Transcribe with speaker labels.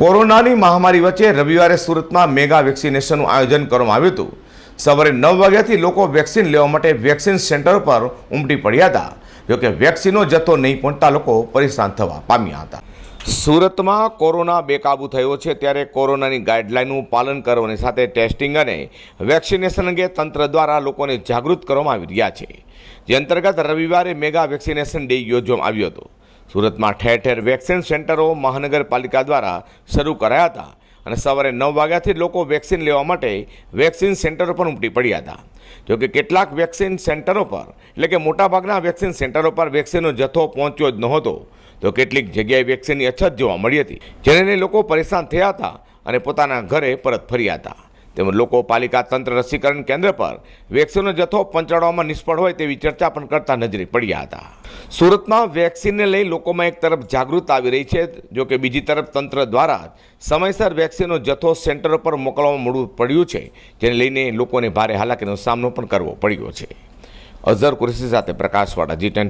Speaker 1: કોરોનાની મહામારી વચ્ચે રવિવારે સુરતમાં મેગા વેક્સિનેશનનું આયોજન કરવામાં આવ્યું હતું. સવારે નવ વાગ્યાથી લોકો વેક્સિન લેવા માટે વેક્સિન સેન્ટર પર ઉમટી પડ્યા હતા. જોકે વેક્સિનનો જથ્થો નહીં પહોંચતા લોકો પરેશાન થવા પામ્યા હતા. સુરતમાં કોરોના બેકાબૂ થયો છે ત્યારે કોરોનાની ગાઈડલાઇનનું પાલન કરવાની સાથે ટેસ્ટિંગ અને વેક્સિનેશન અંગે તંત્ર દ્વારા લોકોને જાગૃત કરવામાં આવી રહ્યા છે. જે અંતર્ગત રવિવારે મેગા વેક્સિનેશન ડે યોજવામાં આવ્યો હતો. સુરતમાં ઠેર ઠેર વેક્સિન સેન્ટરો મહાનગરપાલિકા દ્વારા શરૂ કરાયા હતા અને સવારે નવ વાગ્યાથી લોકો વેક્સિન લેવા માટે વેક્સિન સેન્ટરો પર ઉમટી પડ્યા હતા. જોકે કેટલાક વેક્સિન સેન્ટરો પર, એટલે કે મોટાભાગના વેક્સિન સેન્ટરો પર વેક્સિનનો જથ્થો પહોંચ્યો જ નહોતો. તો કેટલીક જગ્યાએ વેક્સિનની અછત જોવા મળી હતી, જેને લોકો પરેશાન થયા હતા અને પોતાના ઘરે પરત ફર્યા હતા. તેમજ લોકો પાલિકા તંત્ર રસીકરણ કેન્દ્ર પર વેક્સિનનો જથ્થો પહોંચાડવામાં નિષ્ફળ હોય તેવી ચર્ચા પણ કરતા નજરે પડ્યા હતા. સુરતમાં વેક્સિનને લઈ લોકોમાં એક તરફ જાગૃત આવી રહી છે, જો કે બીજી તરફ તંત્ર દ્વારા સમયસર વેક્સિનનો જથ્થો સેન્ટર પર મોકલવામાં મોડું પડ્યું છે, જેને લઈને લોકોને ભારે હાલાકીનો સામનો પણ કરવો પડ્યો છે. અઝર કુરેશી સાથે પ્રકાશવાળા જી ટેન